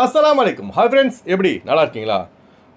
அஸ்லாம் அலைக்கும் hi friends எப்படி? நல்லா இருக்கீங்களா?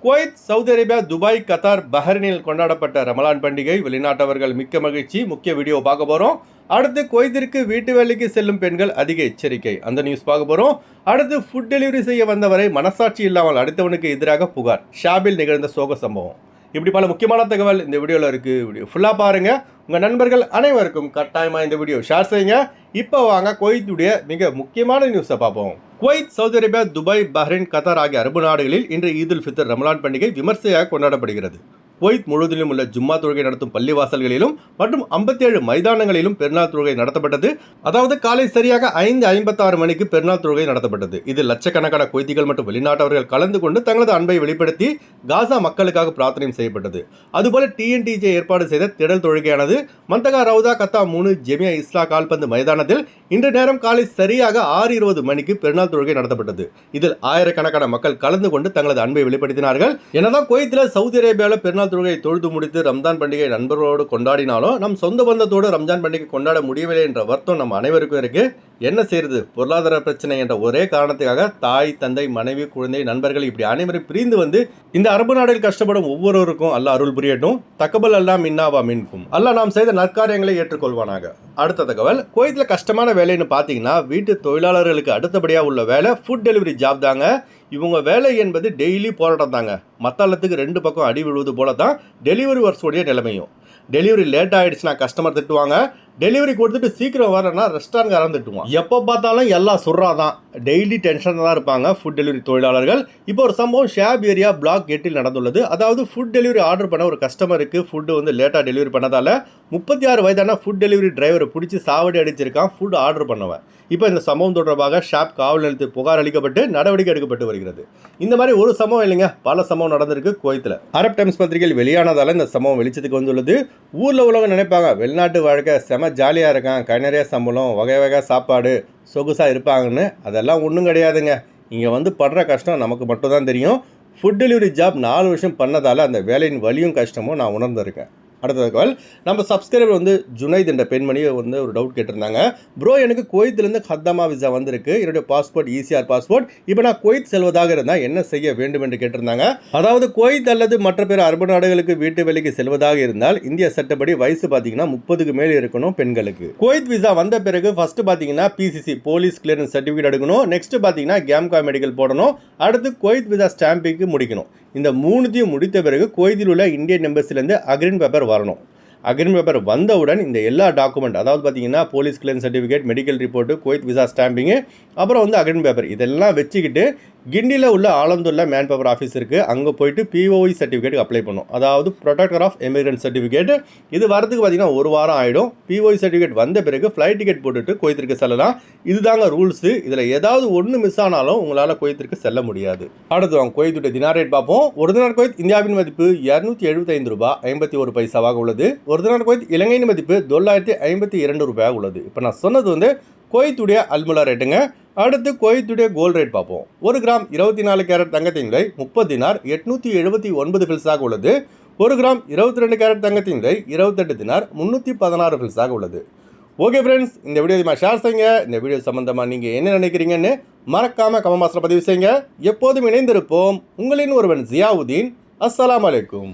Kuwait Saudi Arabia Dubai Qatar பஹ்ரைனில் கொண்டாடப்பட்ட ரமலான் பண்டிகை வெளிநாட்டவர்கள் மிக்க மகிழ்ச்சி. முக்கிய வீடியோ பார்க்க போகிறோம் அடுத்து குவைத்திற்கு வீட்டு வேலைக்கு செல்லும் பெண்கள் அதிக எச்சரிக்கை. அந்த நியூஸ் பார்க்க போகிறோம் அடுத்து ஃபுட் டெலிவரி செய்ய வந்தவரை மனசாட்சி இல்லாமல் அடுத்தவனுக்கு எதிராக புகார். ஷாபில் நிகழ்ந்த சோக சம்பவம். இப்படி பல முக்கியமான தகவல் இந்த வீடியோவில் இருக்குது வீடியோ ஃபுல்லாக பாருங்கள் உங்கள் நண்பர்கள் அனைவருக்கும் கட்டாயமாக இந்த வீடியோ ஷேர் செய்யுங்க. இப்போ வாங்க குவைத்துடைய மிக முக்கியமான நியூஸை பார்ப்போம். Kuwait Saudi Arabia Dubai Bahrain Qatar ஆகிய அரபு நாடுகளில் இன்று ஈதுல் ஃபித்தர் ரமலான் பண்டிகை விமர்சையாக கொண்டாடப்படுகிறது. குவைத் முழுவதிலும் உள்ள ஜும்மா தொழுகை நடத்தும் பள்ளிவாசல்களிலும் மற்றும் 57 மைதானங்களிலும் பெருநாள் தொழுகை நடத்தப்பட்டது. அதாவது காலை சரியாக ஐந்து ஐம்பத்தாறு மணிக்கு பெருநாள் தொழுகை நடத்தப்பட்டது. இதில் லட்சக்கணக்கான குவைத்திகள் மற்றும் வெளிநாட்டவர்கள் கலந்து கொண்டு தங்களது அன்பை வெளிப்படுத்தி காசா மக்களுக்காக பிரார்த்தனையும் செய்யப்பட்டது. அதுபோல டிஎன்டிஜே ஏற்பாடு செய்த திடல் தொழுகையானது மந்தகா ரவுதா கத்தா மூணு ஜெமியா இஸ்லா கால்பந்து மைதானத்தில் இன்று நேரம் காலை சரியாக ஆறு இருபது மணிக்கு பெருநாள் தொழுகை நடத்தப்பட்டது. இதில் ஆயிரக்கணக்கான மக்கள் கலந்து கொண்டு தங்களது அன்பை வெளிப்படுத்தினார்கள். என்னதான் குவைத்தில் சவுதி அரேபியாவில் பெருநாள் தொழுகை தொழுது முடித்து ரம்ஜான் பண்டிகை நண்பர்களோடு கொண்டாடினாலும் நம் சொந்த பந்தத்தோடு ரம்ஜான் பண்டிகை கொண்டாட முடியவில்லை என்ற வருத்தம் நம் அனைவருக்கும் இருக்குது என்ன செய்யறது? பொருளாதார பிரச்சனை என்ற ஒரே காரணத்துக்காக தாய் தந்தை மனைவி குழந்தை நண்பர்கள் இப்படி அனைவரும் பிரிந்து வந்து இந்த அரபு நாடில் கஷ்டப்படும் ஒவ்வொருவருக்கும் அல்ல அருள் புரியட்டும். தக்கபல் அல்லா மின்னாவா மின்கும். அல்லாஹ் நாம் செய்த நற்காரியங்களை ஏற்றுக்கொள்வானாக. அடுத்த தகவல் குவைத்தில் கஷ்டமான வேலைன்னு பார்த்தீங்கன்னா வீட்டு தொழிலாளர்களுக்கு அடுத்தபடியாக உள்ள வேலை ஃபுட் டெலிவரி ஜாப் தாங்க. இவங்க வேலை என்பது டெய்லி போராட்டம் தாங்க மத்தாளத்துக்கு ரெண்டு பக்கம் அடி விழுவது போல தான் டெலிவரி ஒர்க்ஸோடைய நிலைமையும். டெலிவரி லேட் ஆகிடுச்சுன்னா கஸ்டமர் திட்டுவாங்க. டெலிவரி கொடுத்துட்டு சீக்கிரம் வரேன்னா ரெஸ்டாரண்ட் திட்டுவான். எப்போ பார்த்தாலும் எல்லாம் சுறாதான். டெய்லி டென்ஷன் தான் இருப்பாங்க ஃபுட் டெலிவரி தொழிலாளர்கள். இப்போ ஒரு சம்பவம் ஷேப் ஏரியா பிளாக் எட்டில் நடந்துள்ளது. அதாவது ஃபுட் டெலிவரி ஆர்டர் பண்ண ஒரு கஸ்டமருக்கு ஃபுட்டு வந்து லேட்டாக டெலிவரி பண்ணதால் முப்பத்தி ஆறு வயதான ஃபுட் டெலிவரி டிரைவரை பிடிச்சி சாவடி அடிச்சிருக்கான் ஃபுட் ஆர்டர் பண்ணவன். இப்போ இந்த சம்பவம் தொடர்பாக ஷாப் காவல் நிலையத்தில் புகார் அளிக்கப்பட்டு நடவடிக்கை எடுக்கப்பட்டு வருகிறது. இந்த மாதிரி ஒரு சம்பவம் இல்லைங்க. பல சம்பவம் நடந்திருக்கு குவைத்தில். அரப் டைம்ஸ் பத்திரிகையில் வெளியானதால் இந்த சம்பவம் வெளிச்சத்துக்கு வந்துள்ளது. ஊரில் உள்ளவங்க நினைப்பாங்க வெளிநாட்டு வாழ்க்கை செம ஜாலியாக இருக்கான் கை நிறைய சம்பளம் வகை வகை சாப்பாடு சொகுசாக இருப்பாங்கன்னு அதெல்லாம் ஒன்றும் கிடையாதுங்க. இங்கே வந்து படுற கஷ்டம் நமக்கு மட்டும்தான் தெரியும். ஃபுட் டெலிவரி ஜாப் நாலு வருஷம் பண்ணதால் அந்த வேலையின் வலியும் கஷ்டமும் நான் உணர்ந்திருக்கேன். அடுத்த தகவல். நம்ம சப்ஸ்கிரைபர் வந்து ஜுனைத் என்ற பெண்மணியை வந்து ஒரு டவுட் கேட்டிருந்தாங்க. ப்ரோ எனக்கு குவைத்திலேருந்து ஹத்தாமா விசா வந்திருக்கு. என்னுடைய பாஸ்போர்ட் ஈசிஆர் பாஸ்போர்ட் இப்போ நான் குவைத் செல்வதாக இருந்தால் என்ன செய்ய வேண்டும் என்று கேட்டிருந்தாங்க. அதாவது குவைத் அல்லது மற்ற பிற அரபு நாடுகளுக்கு வீட்டு வேலைக்கு செல்வதாக இருந்தால் இந்திய சட்டப்படி வயசு பார்த்தீங்கன்னா முப்பதுக்கு மேலே இருக்கணும் பெண்களுக்கு. குவைத் விசா வந்த பிறகு ஃபர்ஸ்ட் பார்த்தீங்கன்னா பிசிசி போலீஸ் கிளியரன்ஸ் சர்டிஃபிகேட் எடுக்கணும். நெக்ஸ்ட் பார்த்தீங்கன்னா கேம்கா மெடிக்கல் போடணும். அடுத்து குவைத் விசா ஸ்டாம்பிங்க்கு முடிக்கணும். இந்த மூணுத்தையும் முடித்த பிறகு குவைத்தில் உள்ள இந்தியன் எம்பசிலேருந்து அக்ரின் பேப்பர் வரணும். அக்ரிமெண்ட் பேப்பர் வந்தவுடன் இந்த எல்லா டாக்குமெண்ட் அதாவது பார்த்தீங்கன்னா police clearance certificate medical report Kuwait visa ஸ்டாம்பிங்கு அப்புறம் வந்து அக்ரிமெண்ட் பேப்பர் இதெல்லாம் வச்சுக்கிட்டு கிண்டியில் உள்ள ஆலந்துள்ள மேன் பவர் ஆஃபீஸ் இருக்குது அங்கே போயிட்டு பிஓஇ சர்டிஃபிகேட்டுக்கு அப்ளை பண்ணும் அதாவது ப்ரொடக்டர் ஆஃப் எமிகிரன்ட் சர்டிஃபிகேட் இது வரதுக்கு பார்த்திங்கன்னா ஒரு வாரம் ஆகிடும் பிஓஇ சர்டிஃபிகேட் வந்த பிறகு ஃப்ளைட் டிக்கெட் போட்டுட்டு கோயத்திற்கு செல்லலாம். இதுதாங்க ரூல்ஸு இதில் ஏதாவது ஒன்று மிஸ் ஆனாலும் உங்களால் கோயத்திற்கு செல்ல முடியாது. அடுத்து அவங்க கோயத்துடைய தினார் ரேட் பார்ப்போம். ஒரு தினார் கோயத் இந்தியாவின் மதிப்பு இரநூத்தி எழுபத்தைந்து ரூபாய் ஐம்பத்தி ஒரு பைசாவாக உள்ளது. ஒரு தினார் கோயத் இலங்கையின் மதிப்பு தொள்ளாயிரத்தி ஐம்பத்தி இரண்டு ரூபாயாக உள்ளது. இப்போ நான் சொன்னது வந்து குவைத்துடைய அல்முலா ரேட்டுங்க அடுத்து குவைத்துடைய கோல்ட் ரேட் பார்ப்போம். ஒரு கிராம் இருபத்தி நாலு கேரட் தங்கத்தின் விலை முப்பத்தினார் எட்நூற்றி எழுபத்தி ஒன்பது ஃபில்ஸாக உள்ளது. ஒரு கிராம் இருபத்தி ரெண்டு கேரட் தங்கத்தின் விலை இருபத்தெட்டு தினார் முந்நூற்றி பதினாறு ஃபில்ஸாக உள்ளது. ஓகே ஃப்ரெண்ட்ஸ் இந்த வீடியோ அதிகமாக ஷேர் செய்யுங்க. இந்த வீடியோ சம்மந்தமாக நீங்கள் என்ன நினைக்கிறீங்கன்னு மறக்காமல் கமமாசில் பதிவு செய்யுங்க. எப்போதும் இணைந்திருப்போம். உங்களின் ஒருவன் ஜியாவுதீன். அஸ்லாம் அலைக்கும்.